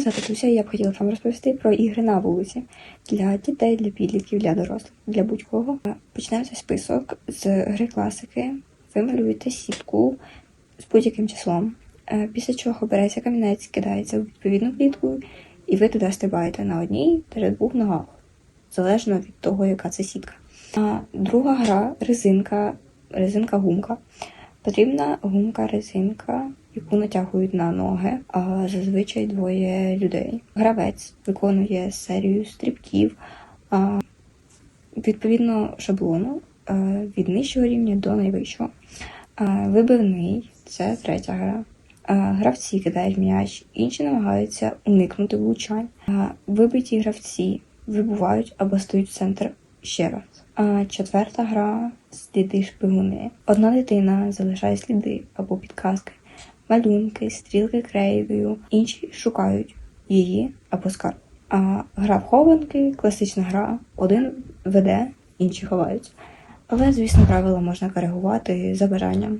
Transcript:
Мене звати я б хотіла вам розповісти про ігри на вулиці для дітей, для підлітків, для дорослих, для будь-кого. Цей список з гри класики. Ви малюєте сітку з будь-яким числом. Е, Після чого береться камінець, кидається в відповідну клітку, і ви туди стрибаєте на одній та двох ногах, залежно від того, яка це сітка. А друга гра резинка, резинка-гумка. Потрібна гумка, резинка, яку натягують на ноги, а зазвичай двоє людей. Гравець виконує серію стрибків а, відповідно шаблону а, від нижчого рівня до найвищого. А, вибивний це третя гра. А, гравці кидають м'яч, інші намагаються уникнути влучань. А, вибиті гравці вибувають або стають в центр ще раз. А четверта гра сліди шпигуни. Одна дитина залишає сліди або підказки, малюнки, стрілки креєвою, інші шукають її або скарб. А гра в хованки, класична гра, один веде, інші ховаються. Але, звісно, правила можна коригувати за бажанням.